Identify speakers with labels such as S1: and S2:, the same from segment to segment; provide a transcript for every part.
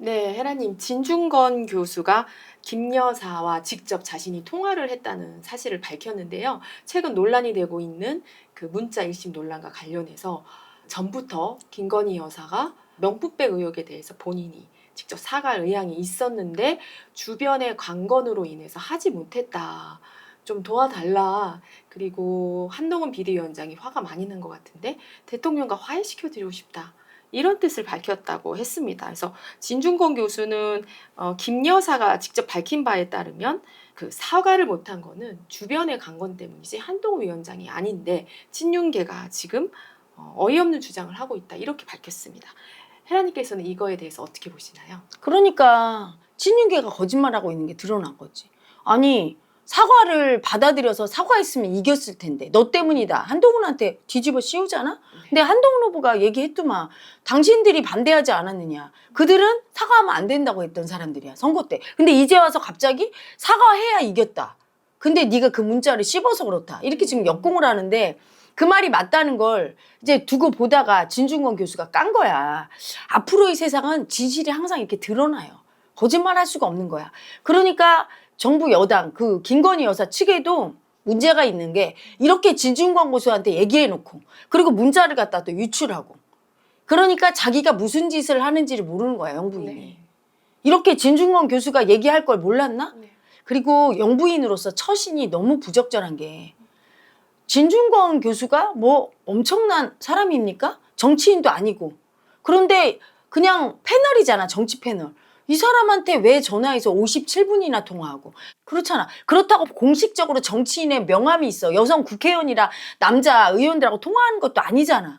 S1: 네, 헤라님, 진중건 교수가 김 여사와 직접 자신이 통화를 했다는 사실을 밝혔는데요. 최근 논란이 되고 있는 그 문자 일심 논란과 관련해서 전부터 김건희 여사가 명품백 의혹에 대해서 본인이 직접 사과할 의향이 있었는데 주변의 관건으로 인해서 하지 못했다. 좀 도와달라. 그리고 한동훈 비대위원장이 화가 많이 난 것 같은데 대통령과 화해시켜드리고 싶다. 이런 뜻을 밝혔다고 했습니다. 그래서 진중권 교수는 어, 김 여사가 직접 밝힌 바에 따르면 그 사과를 못한 거는 주변의 관건 때문이지 한동훈 위원장이 아닌데 친윤계가 지금 어, 어이없는 주장을 하고 있다 이렇게 밝혔습니다. 헤라님께서는 이거에 대해서 어떻게 보시나요?
S2: 그러니까 친윤계가 거짓말하고 있는 게 드러난 거지. 아니 사과를 받아들여서 사과했으면 이겼을 텐데 너 때문이다. 한동훈한테 뒤집어 씌우잖아. 근데 한동훈 후보가 얘기했더만 당신들이 반대하지 않았느냐. 그들은 사과하면 안 된다고 했던 사람들이야 선거 때. 근데 이제 와서 갑자기 사과해야 이겼다. 근데 네가 그 문자를 씹어서 그렇다. 이렇게 지금 역공을 하는데 그 말이 맞다는 걸 이제 두고 보다가 진중권 교수가 깐 거야. 앞으로의 세상은 진실이 항상 이렇게 드러나요. 거짓말 할 수가 없는 거야. 그러니까 정부 여당 그 김건희 여사 측에도 문제가 있는 게 이렇게 진중권 교수한테 얘기해 놓고 그리고 문자를 갖다 또 유출하고 그러니까 자기가 무슨 짓을 하는지를 모르는 거야 영부인이.
S1: 네.
S2: 이렇게 진중권 교수가 얘기할 걸 몰랐나?
S1: 네.
S2: 그리고 영부인으로서 처신이 너무 부적절한 게 진중권 교수가 뭐 엄청난 사람입니까? 정치인도 아니고. 그런데 그냥 패널이잖아, 정치 패널. 이 사람한테 왜 전화해서 57분이나 통화하고. 그렇잖아. 그렇다고 공식적으로 정치인의 명함이 있어. 여성 국회의원이라 남자 의원들하고 통화하는 것도 아니잖아.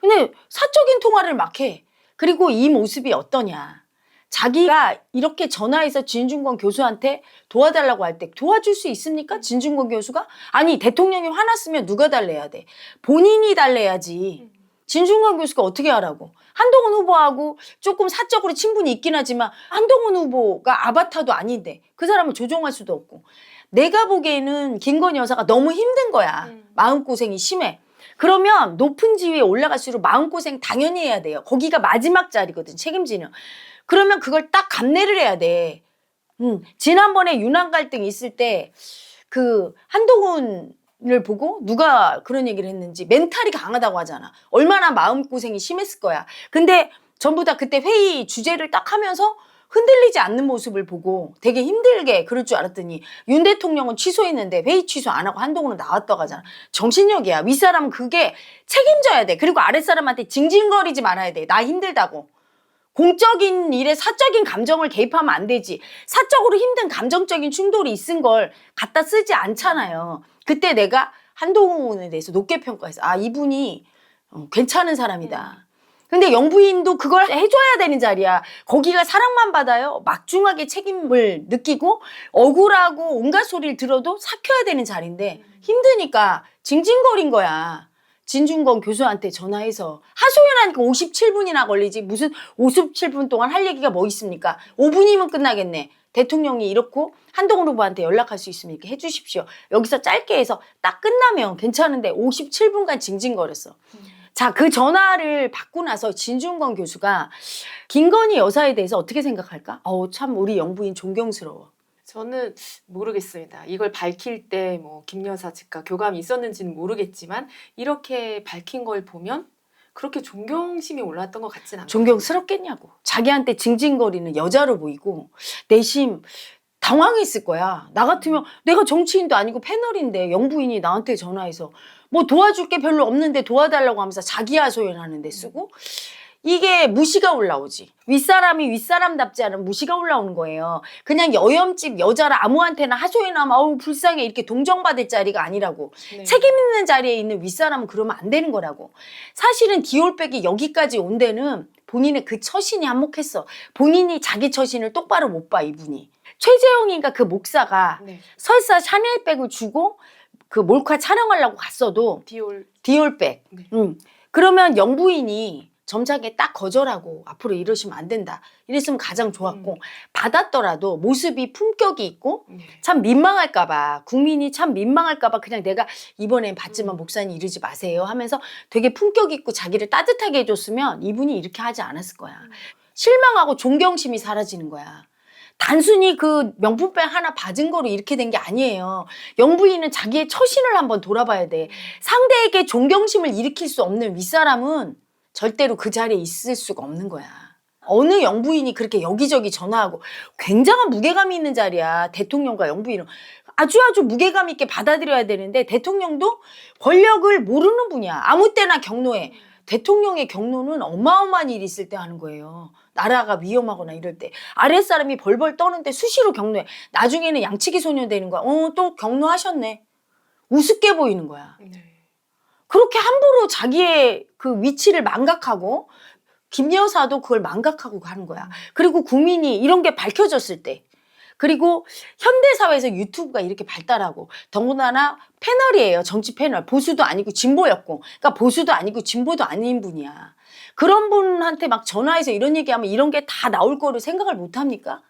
S2: 근데 사적인 통화를 막 해. 그리고 이 모습이 어떠냐. 자기가 이렇게 전화해서 진중권 교수한테 도와달라고 할 때 도와줄 수 있습니까? 진중권 교수가? 아니, 대통령이 화났으면 누가 달래야 돼? 본인이 달래야지. 진중권 교수가 어떻게 하라고? 한동훈 후보하고 조금 사적으로 친분이 있긴 하지만 한동훈 후보가 아바타도 아닌데 그 사람을 조종할 수도 없고 내가 보기에는 김건희 여사가 너무 힘든 거야.
S1: 음.
S2: 마음고생이 심해. 그러면 높은 지위에 올라갈수록 마음고생 당연히 해야 돼요. 거기가 마지막 자리거든, 책임지는. 그러면 그걸 딱 감내를 해야 돼. 음, 지난번에 유난 갈등 있을 때 그 한동훈 을 보고 누가 그런 얘기를 했는지 멘탈이 강하다고 하잖아. 얼마나 마음고생이 심했을 거야. 근데 전부 다 그때 회의 주제를 딱 하면서 흔들리지 않는 모습을 보고 되게 힘들게 그럴 줄 알았더니 윤 대통령은 취소했는데 회의 취소 안 하고 한동훈은 나왔다고 하잖아. 정신력이야. 윗사람은 그게 책임져야 돼. 그리고 아랫사람한테 징징거리지 말아야 돼. 나 힘들다고. 공적인 일에 사적인 감정을 개입하면 안 되지. 사적으로 힘든 감정적인 충돌이 있은 걸 갖다 쓰지 않잖아요. 그때 내가 한동훈에 대해서 높게 평가해서 아 이분이 어, 괜찮은 사람이다. 근데 영부인도 그걸 해줘야 되는 자리야. 거기가 사랑만 받아요. 막중하게 책임을 느끼고 억울하고 온갖 소리를 들어도 삭혀야 되는 자리인데 힘드니까 징징거린 거야. 진중권 교수한테 전화해서 하소연하니까 57분이나 걸리지 무슨 57분 동안 할 얘기가 뭐 있습니까? 5분이면 끝나겠네. 대통령이 이렇고 한동훈 후보한테 연락할 수 있으면 이렇게 해주십시오. 여기서 짧게 해서 딱 끝나면 괜찮은데 57분간 징징거렸어. 자, 그 전화를 받고 나서 진중권 교수가 김건희 여사에 대해서 어떻게 생각할까? 어우, 참 우리 영부인 존경스러워.
S1: 저는 모르겠습니다. 이걸 밝힐 때 뭐 김여사 측과 교감이 있었는지는 모르겠지만 이렇게 밝힌 걸 보면 그렇게 존경심이 올랐던 것 같진 않아요.
S2: 존경스럽겠냐고. 자기한테 징징거리는 여자로 보이고 내심 당황했을 거야. 나 같으면 내가 정치인도 아니고 패널인데 영부인이 나한테 전화해서 뭐 도와줄 게 별로 없는데 도와달라고 하면서 자기 하소연하는데 쓰고 이게 무시가 올라오지. 윗사람이 윗사람답지 않은 무시가 올라오는 거예요. 그냥 여염집 여자라 아무한테나 하소연하면 어우 불쌍해 이렇게 동정받을 자리가 아니라고.
S1: 네.
S2: 책임 있는 자리에 있는 윗사람은 그러면 안 되는 거라고. 사실은 디올백이 여기까지 온 데는 본인의 그 처신이 한몫했어. 본인이 자기 처신을 똑바로 못 봐, 이분이. 최재형인가 그 목사가
S1: 네.
S2: 설사 샤넬백을 주고 그 몰카 촬영하려고 갔어도
S1: 디올
S2: 디올백.
S1: 네.
S2: 음. 그러면 영부인이 점잖게 딱 거절하고 앞으로 이러시면 안 된다. 이랬으면 가장 좋았고
S1: 음.
S2: 받았더라도 모습이 품격이 있고
S1: 네.
S2: 참 민망할까봐 국민이 참 민망할까봐 그냥 내가 이번엔 받지만
S1: 음.
S2: 목사님 이러지 마세요 하면서 되게 품격 있고 자기를 따뜻하게 해줬으면 이분이 이렇게 하지 않았을 거야.
S1: 음.
S2: 실망하고 존경심이 사라지는 거야. 단순히 그 명품백 하나 받은 거로 이렇게 된 게 아니에요. 영부인은 자기의 처신을 한번 돌아봐야 돼. 상대에게 존경심을 일으킬 수 없는 윗사람은 절대로 그 자리에 있을 수가 없는 거야. 어느 영부인이 그렇게 여기저기 전화하고 굉장한 무게감이 있는 자리야. 대통령과 영부인은. 아주 아주 무게감 있게 받아들여야 되는데 대통령도 권력을 모르는 분이야. 아무 때나 경로해. 대통령의 경로는 어마어마한 일이 있을 때 하는 거예요. 나라가 위험하거나 이럴 때. 아랫사람이 벌벌 떠는데 수시로 경로해. 나중에는 양치기 소년 되는 거야. 어, 또 경로하셨네. 우습게 보이는 거야.
S1: 네.
S2: 그렇게 함부로 자기의 그 위치를 망각하고 김 여사도 그걸 망각하고 가는 거야. 그리고 국민이 이런 게 밝혀졌을 때 그리고 현대 사회에서 유튜브가 이렇게 발달하고 더군다나 패널이에요. 정치 패널. 보수도 아니고 진보였고. 그러니까 보수도 아니고 진보도 아닌 분이야. 그런 분한테 막 전화해서 이런 얘기하면 이런 게 다 나올 거를 생각을 못 합니까?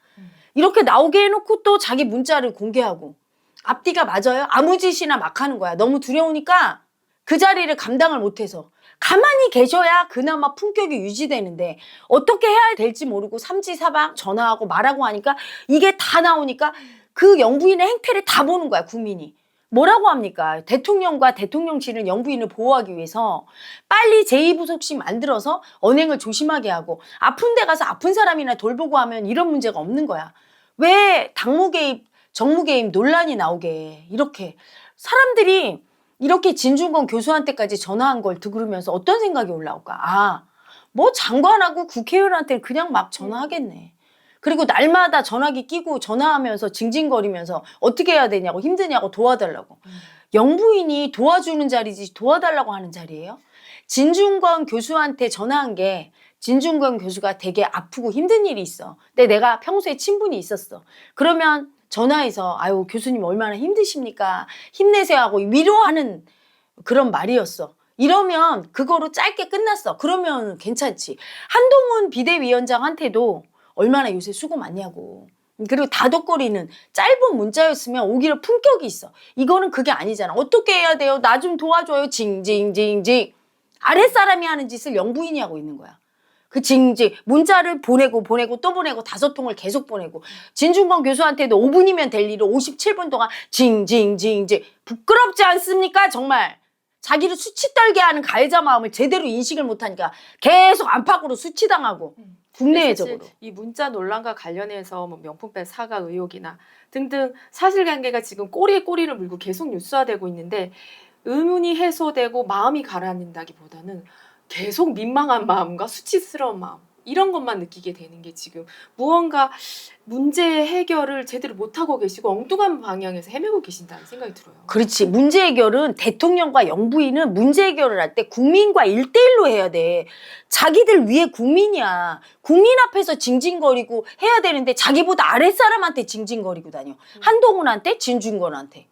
S2: 이렇게 나오게 해놓고 또 자기 문자를 공개하고 앞뒤가 맞아요? 아무 짓이나 막 하는 거야. 너무 두려우니까 그 자리를 감당을 못해서 가만히 계셔야 그나마 품격이 유지되는데 어떻게 해야 될지 모르고 삼지사방 전화하고 말하고 하니까 이게 다 나오니까 그 영부인의 행태를 다 보는 거야 국민이. 뭐라고 합니까? 대통령과 대통령실은 영부인을 보호하기 위해서 빨리 제2부속실 만들어서 언행을 조심하게 하고 아픈 데 가서 아픈 사람이나 돌보고 하면 이런 문제가 없는 거야. 왜 당무 개입 정무 개입 논란이 나오게 해? 이렇게? 사람들이 이렇게 진중권 교수한테까지 전화한 걸 들으면서 어떤 생각이 올라올까? 아, 뭐 장관하고 국회의원한테 그냥 막 전화하겠네. 그리고 날마다 전화기 끼고 전화하면서 징징거리면서 어떻게 해야 되냐고 힘드냐고 도와달라고. 영부인이 도와주는 자리지 도와달라고 하는 자리예요? 진중권 교수한테 전화한 게 진중권 교수가 되게 아프고 힘든 일이 있어. 근데 내가 평소에 친분이 있었어. 그러면 전화해서 아유 교수님 얼마나 힘드십니까? 힘내세요 하고 위로하는 그런 말이었어. 이러면 그거로 짧게 끝났어. 그러면 괜찮지. 한동훈 비대위원장한테도 얼마나 요새 수고 많냐고. 그리고 다독거리는 짧은 문자였으면 오히려 품격이 있어. 이거는 그게 아니잖아. 어떻게 해야 돼요? 나 좀 도와줘요. 징징징징. 아랫사람이 하는 짓을 영부인이 하고 있는 거야. 그 징징 문자를 보내고 보내고 또 보내고 다섯 통을 계속 보내고. 진중권 교수한테도 5분이면 될 일을 57분 동안 징징징징. 부끄럽지 않습니까? 정말. 자기를 수치 떨게 하는 가해자 마음을 제대로 인식을 못하니까 계속 안팎으로 수치당하고. 국내외적으로
S1: 사실 이 문자 논란과 관련해서 뭐 명품백 사과 의혹이나 등등 사실관계가 지금 꼬리에 꼬리를 물고 계속 뉴스화되고 있는데 의문이 해소되고 마음이 가라앉는다기보다는 계속 민망한 마음과 수치스러운 마음 이런 것만 느끼게 되는 게 지금 무언가 문제 해결을 제대로 못하고 계시고 엉뚱한 방향에서 헤매고 계신다는 생각이 들어요.
S2: 그렇지. 문제 해결은 대통령과 영부인은 문제 해결을 할 때 국민과 일대일로 해야 돼. 자기들 위에 국민이야. 국민 앞에서 징징거리고 해야 되는데 자기보다 아랫사람한테 징징거리고 다녀. 한동훈한테, 진중권한테.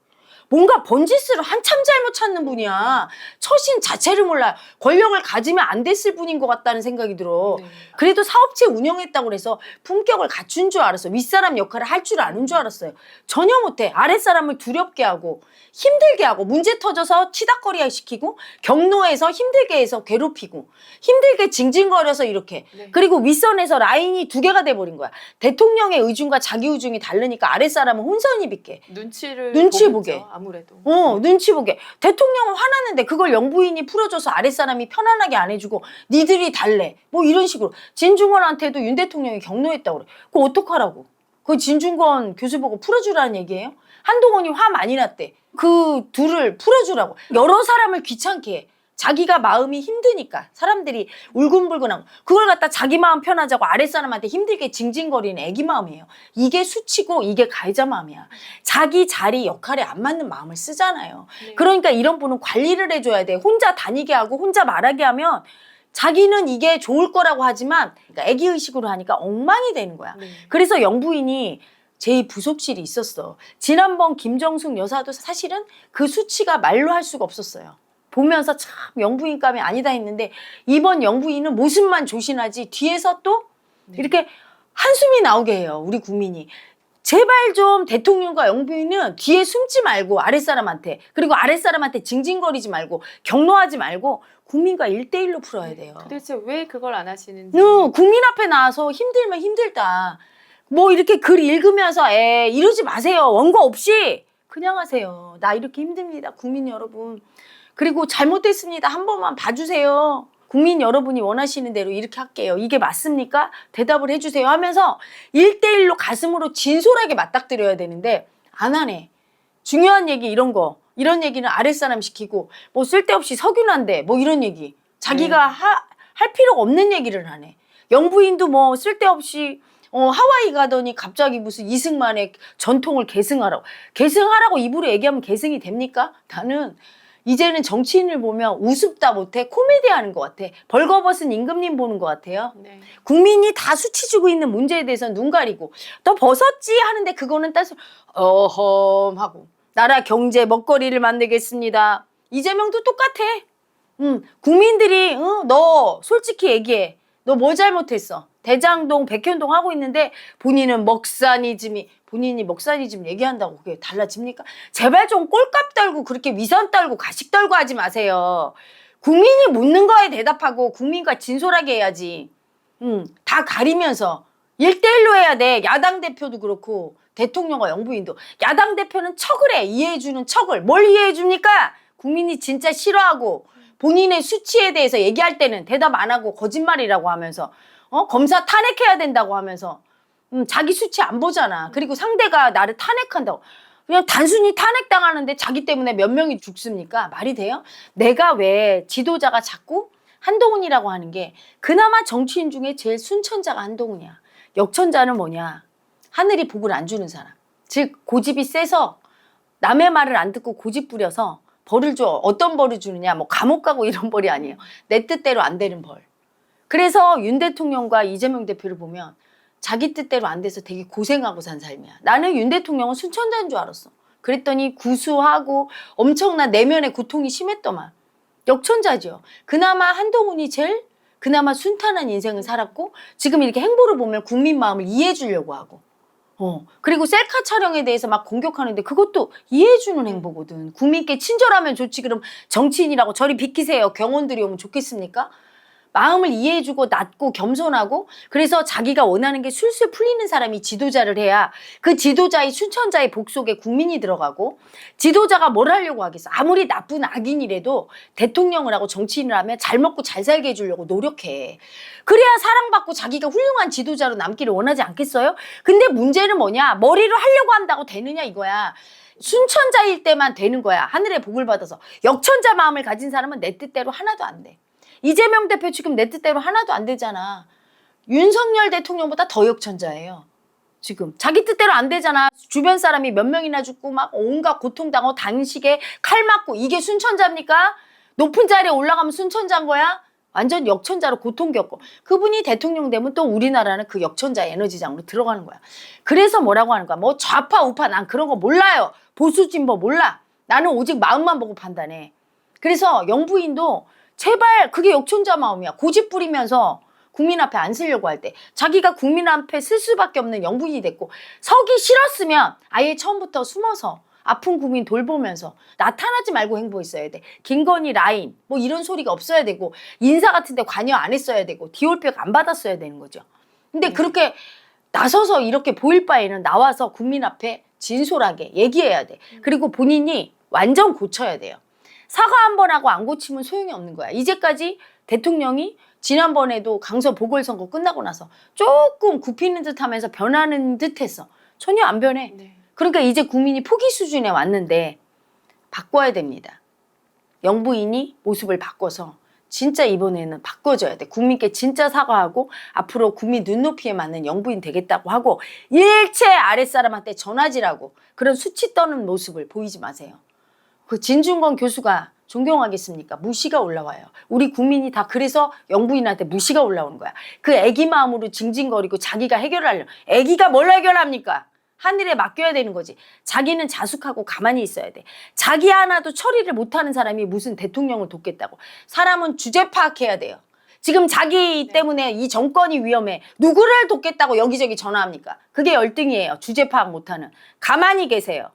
S2: 뭔가 번지스를 한참 잘못 찾는 분이야. 처신 자체를 몰라. 권력을 가지면 안 됐을 분인 것 같다는 생각이 들어.
S1: 네.
S2: 그래도 사업체 운영했다고 그래서 품격을 갖춘 줄 알았어. 윗사람 역할을 할 줄 아는 줄 알았어요. 전혀 못해. 아랫사람을 두렵게 하고 힘들게 하고 문제 터져서 치닥거리 시키고 경로에서 힘들게 해서 괴롭히고 힘들게 징징거려서 이렇게
S1: 네.
S2: 그리고 윗선에서 라인이 두 개가 돼버린 거야. 대통령의 의중과 자기 의중이 다르니까 아랫사람은 혼선이 빚게.
S1: 눈치를
S2: 눈치 보게.
S1: 아무래도.
S2: 어, 눈치 보게. 대통령은 화났는데 그걸 영부인이 풀어줘서 아랫사람이 편안하게 안 해주고 니들이 달래. 뭐 이런 식으로. 진중권한테도 윤 대통령이 경로했다고 그래. 그거 어떡하라고. 그 진중권 교수 보고 풀어주라는 얘기예요? 한동훈이 화 많이 났대. 그 둘을 풀어주라고. 여러 사람을 귀찮게 해. 자기가 마음이 힘드니까 사람들이 울근불근하고 그걸 갖다 자기 마음 편하자고 아랫사람한테 힘들게 징징거리는 애기 마음이에요. 이게 수치고 이게 가해자 마음이야. 자기 자리 역할에 안 맞는 마음을 쓰잖아요.
S1: 네.
S2: 그러니까 이런 분은 관리를 해줘야 돼. 혼자 다니게 하고 혼자 말하게 하면 자기는 이게 좋을 거라고 하지만 그러니까 애기 의식으로 하니까 엉망이 되는 거야.
S1: 네.
S2: 그래서 영부인이 제 부속실이 있었어. 지난번 김정숙 여사도 사실은 그 수치가 말로 할 수가 없었어요. 보면서 참 영부인감이 아니다 했는데 이번 영부인은 모습만 조신하지 뒤에서 또
S1: 네.
S2: 이렇게 한숨이 나오게 해요. 우리 국민이. 제발 좀 대통령과 영부인은 뒤에 숨지 말고 아랫사람한테 그리고 아랫사람한테 징징거리지 말고 경로하지 말고 국민과 일대일로 풀어야 돼요.
S1: 도대체 왜 그걸 안 하시는지.
S2: 응, 국민 앞에 나와서 힘들면 힘들다. 뭐 이렇게 글 읽으면서 에 이러지 마세요. 원고 없이 그냥 하세요. 나 이렇게 힘듭니다. 국민 여러분. 그리고 잘못됐습니다. 한 번만 봐주세요. 국민 여러분이 원하시는 대로 이렇게 할게요. 이게 맞습니까? 대답을 해주세요 하면서 일대일로 가슴으로 진솔하게 맞닥뜨려야 되는데 안 하네. 중요한 얘기 이런 거 이런 얘기는 아랫사람 시키고 뭐 쓸데없이 석윤한데 뭐 이런 얘기 자기가 하, 할 필요가 없는 얘기를 하네. 영부인도 뭐 쓸데없이 어, 하와이 가더니 갑자기 무슨 이승만의 전통을 계승하라고 계승하라고 입으로 얘기하면 계승이 됩니까? 나는 이제는 정치인을 보면 우습다 못해 코미디 하는 것 같아. 벌거벗은 임금님 보는 것 같아요.
S1: 네.
S2: 국민이 다 수치 주고 있는 문제에 대해서 눈 가리고 너 벗었지 하는데 그거는 따서 어험 하고 나라 경제 먹거리를 만들겠습니다. 이재명도 똑같아. 음, 국민들이 응, 너 솔직히 얘기해. 너 뭐 잘못했어? 대장동, 백현동 하고 있는데 본인은 먹사니즘이 본인이 먹사니즘 얘기한다고 그게 달라집니까? 제발 좀 꼴값 떨고 그렇게 위선 떨고 가식 떨고 하지 마세요. 국민이 묻는 거에 대답하고 국민과 진솔하게 해야지. 음, 다 가리면서 일대일로 해야 돼. 야당 대표도 그렇고 대통령과 영부인도 야당 대표는 척을 해. 이해해 주는 척을. 뭘 이해해 줍니까? 국민이 진짜 싫어하고 본인의 수치에 대해서 얘기할 때는 대답 안 하고 거짓말이라고 하면서 어? 검사 탄핵해야 된다고 하면서 음, 자기 수치 안 보잖아. 그리고 상대가 나를 탄핵한다고. 그냥 단순히 탄핵당하는데 자기 때문에 몇 명이 죽습니까? 말이 돼요? 내가 왜 지도자가 자꾸 한동훈이라고 하는 게 그나마 정치인 중에 제일 순천자가 한동훈이야. 역천자는 뭐냐? 하늘이 복을 안 주는 사람. 즉 고집이 세서 남의 말을 안 듣고 고집 부려서 벌을 줘. 어떤 벌을 주느냐? 뭐 감옥 가고 이런 벌이 아니에요. 내 뜻대로 안 되는 벌. 그래서 윤 대통령과 이재명 대표를 보면 자기 뜻대로 안 돼서 되게 고생하고 산 삶이야. 나는 윤 대통령은 순천자인 줄 알았어. 그랬더니 구수하고 엄청난 내면의 고통이 심했더만. 역천자죠. 그나마 한동훈이 제일 그나마 순탄한 인생을 살았고 지금 이렇게 행보를 보면 국민 마음을 이해해 주려고 하고 어 그리고 셀카 촬영에 대해서 막 공격하는데 그것도 이해해 주는 행보거든 국민께 친절하면 좋지 그럼 정치인이라고 저리 비키세요 경원들이 오면 좋겠습니까? 마음을 이해해주고 낮고 겸손하고 그래서 자기가 원하는 게 술술 풀리는 사람이 지도자를 해야 그 지도자의 순천자의 복 속에 국민이 들어가고 지도자가 뭘 하려고 하겠어? 아무리 나쁜 악인이라도 대통령을 하고 정치인을 하면 잘 먹고 잘 살게 해주려고 노력해. 그래야 사랑받고 자기가 훌륭한 지도자로 남기를 원하지 않겠어요? 근데 문제는 뭐냐? 머리를 하려고 한다고 되느냐 이거야. 순천자일 때만 되는 거야. 하늘의 복을 받아서. 역천자 마음을 가진 사람은 내 뜻대로 하나도 안돼 이재명 대표 지금 내 뜻대로 하나도 안 되잖아. 윤석열 대통령보다 더 역천자예요. 지금 자기 뜻대로 안 되잖아. 주변 사람이 몇 명이나 죽고 막 온갖 고통당하고 단식에 칼 맞고 이게 순천자입니까? 높은 자리에 올라가면 순천자인 거야? 완전 역천자로 고통 겪고 그분이 대통령 되면 또 우리나라는 그 역천자 에너지장으로 들어가는 거야. 그래서 뭐라고 하는 거야? 뭐 좌파 우파 난 그런 거 몰라요. 보수 진보 몰라. 나는 오직 마음만 보고 판단해. 그래서 영부인도 제발 그게 역천자 마음이야. 고집 부리면서 국민 앞에 안 쓰려고 할 때 자기가 국민 앞에 쓸 수밖에 없는 영부인이 됐고 서기 싫었으면 아예 처음부터 숨어서 아픈 국민 돌보면서 나타나지 말고 행보했어야 돼. 김건희 라인 뭐 이런 소리가 없어야 되고 인사 같은 데 관여 안 했어야 되고 디올백 안 받았어야 되는 거죠. 근데 그렇게 나서서 이렇게 보일 바에는 나와서 국민 앞에 진솔하게 얘기해야 돼. 그리고 본인이 완전 고쳐야 돼요. 사과 한 번 하고 안 고치면 소용이 없는 거야. 이제까지 대통령이 지난번에도 강서 보궐선거 끝나고 나서 조금 굽히는 듯 하면서 변하는 듯 했어. 전혀 안 변해.
S1: 네.
S2: 그러니까 이제 국민이 포기 수준에 왔는데 바꿔야 됩니다. 영부인이 모습을 바꿔서 진짜 이번에는 바꿔줘야 돼. 국민께 진짜 사과하고 앞으로 국민 눈높이에 맞는 영부인 되겠다고 하고 일체 아랫사람한테 전화지라고 그런 수치 떠는 모습을 보이지 마세요. 그 진중권 교수가 존경하겠습니까? 무시가 올라와요. 우리 국민이 다 그래서 영부인한테 무시가 올라오는 거야. 그 애기 마음으로 징징거리고 자기가 해결하려. 애기가 뭘 해결합니까? 하늘에 맡겨야 되는 거지. 자기는 자숙하고 가만히 있어야 돼. 자기 하나도 처리를 못하는 사람이 무슨 대통령을 돕겠다고. 사람은 주제 파악해야 돼요. 지금 자기 때문에 이 정권이 위험해. 누구를 돕겠다고 여기저기 전화합니까? 그게 열등이에요. 주제 파악 못하는. 가만히 계세요.